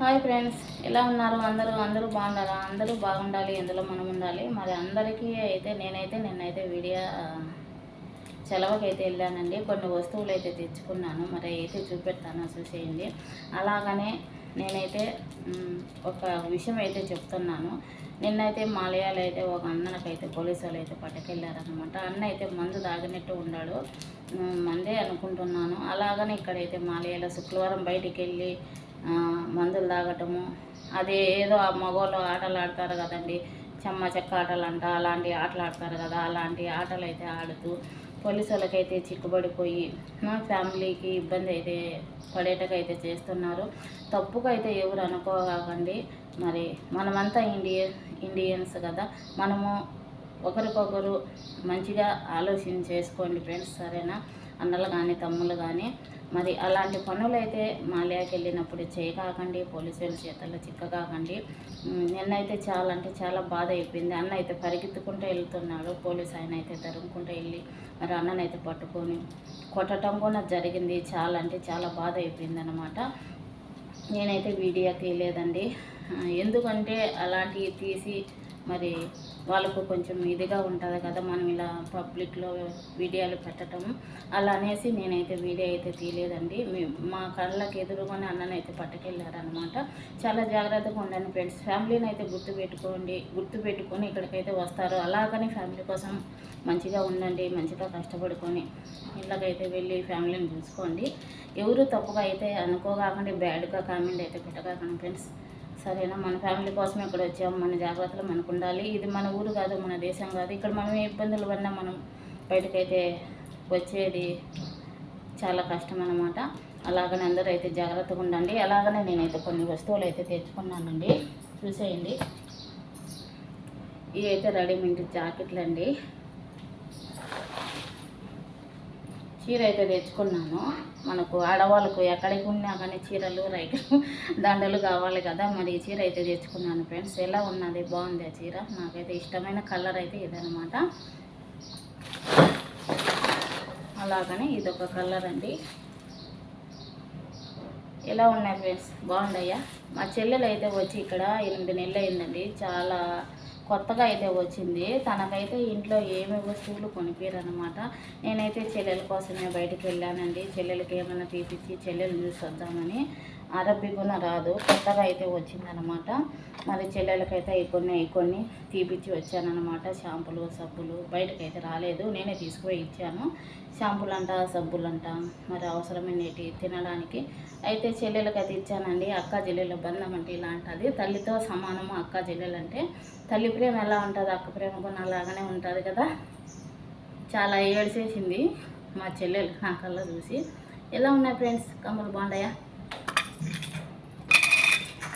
Hi friends ఎలా ఉన్నారు? అందరూ అందరూ బాగున్నారా? అందరూ బాగుండాలి ఎందులో మనం ఉండాలి. మరి అందరికీ అయితే నేనైతే నిన్నైతే వీడియో సెలవుకైతే వెళ్ళానండి. కొన్ని వస్తువులు అయితే తెచ్చుకున్నాను. మరి అయితే చూపెడతాను చూసేయండి అలాగనే నేనైతే ఒక విషయం అయితే చెప్తున్నాను. నిన్నైతే మాలయాలు అయితే ఒక అన్నకైతే పోలీసు వాళ్ళు అయితే పట్టుకెళ్ళారనమాట అన్న అయితే మందు తాగినట్టు ఉన్నాడు మందే అనుకుంటున్నాను. అలాగనే ఇక్కడైతే మాలయాల శుక్రవారం బయటికి వెళ్ళి మందులు తాగటము. అది ఏదో ఆ మగవాళ్ళు ఆటలు ఆడతారు కదండి. చెమ్మ చెక్క ఆటలు అంట అలాంటి ఆటలు ఆడతారు కదా. అలాంటి ఆటలు అయితే ఆడుతూ పోలీసు వాళ్ళకైతే చిక్కుబడిపోయి మా ఫ్యామిలీకి ఇబ్బంది అయితే పడేటకైతే చేస్తున్నారు. తప్పుగా అయితే ఎవరు అనుకోకండి. మరి మనమంతా ఇండియన్ ఇండియన్స్ కదా. మనము ఒకరికొకరు మంచిగా ఆలోచన చేసుకోండి ఫ్రెండ్స్ సరేనా? అన్నలు కానీ తమ్ముళ్ళు కానీ మరి అలాంటి పనులైతే మాల్యాకి వెళ్ళినప్పుడు చేయకాకండి పోలీసుల చేతల్లో చిక్కకాకండి. నిన్నైతే చాలా అంటే చాలా బాధ అయిపోయింది. అన్న అయితే పరిగెత్తుకుంటూ వెళ్తున్నాడు. పోలీస్ ఆయన అయితే తరుముకుంటూ వెళ్ళి మరి అన్ననైతే పట్టుకొని కొట్టడం కూడా జరిగింది. చాలా అంటే చాలా బాధ అయిపోయింది అనమాట నేనైతే వీడియో తీయలేదండి ఎందుకంటే అలాంటివి తీసి మరి వాళ్ళకు కొంచెం ఇదిగా ఉంటుంది కదా మనం ఇలా పబ్లిక్లో వీడియోలు పెట్టడం అలా అనేసి నేనైతే వీడియో అయితే తీయలేదండి. మా కళ్ళకి ఎదురుగానే అన్ననైతే పట్టుకెళ్ళారనమాట చాలా జాగ్రత్తగా ఉండండి ఫ్రెండ్స్. ఫ్యామిలీని అయితే గుర్తు పెట్టుకోండి గుర్తు పెట్టుకొని ఇక్కడికైతే వస్తారు అలాగని ఫ్యామిలీ కోసం మంచిగా ఉండండి మంచిగా కష్టపడుకొని ఇళ్ళకైతే వెళ్ళి ఫ్యామిలీని చూసుకోండి. ఎవరు తప్పుగా అయితే అనుకోకాకండి బ్యాడ్గా కామెంట్ అయితే పెట్టకాకండి ఫ్రెండ్స్. సరేనా? మన ఫ్యామిలీ కోసం ఇక్కడ వచ్చాము. మన జాగ్రత్తలు మనకు ఉండాలి. ఇది మన ఊరు కాదు మన దేశం కాదు. ఇక్కడ మనం ఇబ్బందులు పడినా మనం బయటకైతే వచ్చేది చాలా కష్టం అనమాట అలాగనే అందరూ అయితే జాగ్రత్తగా ఉండండి. అలాగనే నేనైతే కొన్ని వస్తువులు అయితే తెచ్చుకున్నానండి. చూసేయండి. ఇవి అయితే రెడీమేడ్ జాకెట్లు అండి చీర అయితే తెచ్చుకున్నాను. మనకు ఆడవాళ్ళకు ఎక్కడికి ఉన్నా కానీ చీరలు రైతులు దండలు కావాలి కదా. మరి చీర అయితే తెచ్చుకున్నాను ఫ్రెండ్స్. ఎలా ఉన్నది? బాగుంది ఆ చీర? నాకైతే ఇష్టమైన కలర్ అయితే ఇదనమాట అలాగనే ఇదొక కలర్ అండి. ఎలా ఉన్నాయి ఫ్రెండ్స్? బాగున్నాయా మా చెల్లెలు అయితే వచ్చి ఇక్కడ ఎనిమిది నెలలు అయిందండి చాలా కొత్తగా అయితే వచ్చింది. తనకైతే ఇంట్లో ఏమి వస్తువులు కొనిపించారనమాట నేనైతే చెల్లెల కోసమే బయటికి వెళ్ళానండి. చెల్లెలకి ఏమైనా తీపిచ్చి చెల్లెలు చూసి వద్దామని అరబ్బి రాదు. కొత్తగా అయితే వచ్చిందనమాట మరి చెల్లెలకైతే ఈ కొన్ని కొన్ని తీపిచ్చి వచ్చానమాట షాంపులు సబ్బులు. బయటకైతే రాలేదు. నేనే తీసుకుపోయి ఇచ్చాను. షాంపులు అంట సబ్బులు అంట మరి అవసరమైనటి తినడానికి. అయితే చెల్లెలకైతే ఇచ్చానండి. అక్క చెల్లెల బంధం అంటే ఇలాంటిది. తల్లితో సమానము అక్క చెల్లెలు అంటే తల్లి ప్రేమ ఎలా ఉంటుంది? అక్క ప్రేమ కూడా అలాగనే ఉంటుంది కదా? చాలా ఏడ్చేసింది మా చెల్లెలు నా కళ్ళ చూసి. ఎలా ఉన్నాయి ఫ్రెండ్స్? కమ్మలు బాగున్నాయా?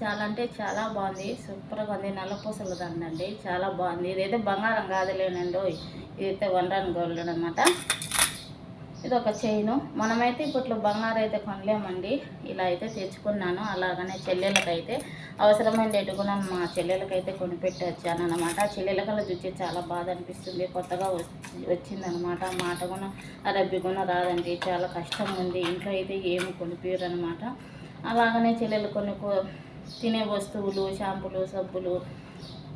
చాలా అంటే చాలా బాగుంది. సూపర్గా ఉంది. నల్లపూసల దండ అండి చాలా బాగుంది. ఇదైతే బంగారం కాదులేనండి. ఇదైతే వన్ గోల్డ్ అనమాట ఇది ఒక చైను. మనమైతే ఇప్పట్లో బంగారం అయితే కొనలేమండి. ఇలా అయితే తెచ్చుకున్నాను. అలాగనే చెల్లెలకైతే అవసరమైన ఎటుకున్న మా చెల్లెలకైతే కొనిపెట్టి వచ్చాను అనమాట చెల్లెలకల్లా చూసి చాలా బాధ అనిపిస్తుంది. కొత్తగా వచ్చి వచ్చిందనమాట మాట కూడా అరబ్బి కూడా రాదండి. చాలా కష్టం ఉంది. ఇంట్లో అయితే ఏమి కొనిపించరు అనమాట అలాగనే చెల్లెలు కొన్ని తినే వస్తువులు షాంపులు సబ్బులు.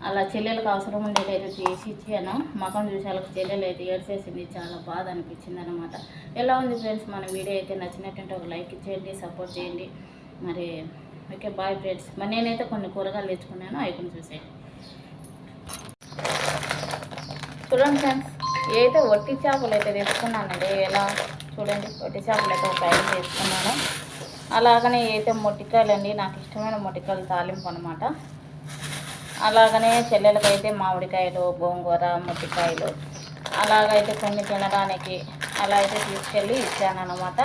అలా చెల్లెలకు అవసరం ఉండేది అయితే తీసి ఇచ్చాను. మకం చూసేలకు చెల్లెలు అయితే ఏడ్చేసింది. చాలా బాధ అనిపించింది అనమాట ఎలా ఉంది ఫ్రెండ్స్? మన వీడియో అయితే నచ్చినట్టుంటే ఒక లైక్ ఇచ్చేయండి సపోర్ట్ చేయండి. మరి ఓకే బాయ్ ఫ్రెండ్స్. మరి నేనైతే కొన్ని కూరగాయలు తెచ్చుకున్నాను. అవి కొన్ని చూసేయండి. చూడండి ఫ్రెండ్స్ ఏదైతే వట్టి చేపలు అయితే తెచ్చుకున్నానండి. ఎలా? చూడండి వట్టి చేపలు అయితే ఒక ఐదు తెచ్చుకున్నాను. అలాగనే అయితే మొట్టికాయలు అండి నాకు ఇష్టమైన మొట్టికాయలు తాలింపు అనమాట అలాగనే చెల్లెలకైతే మామిడికాయలు గోంగూర మొట్టికాయలు అలాగైతే కొన్ని తినడానికి అలా అయితే తీసుకెళ్ళి ఇచ్చాను అనమాట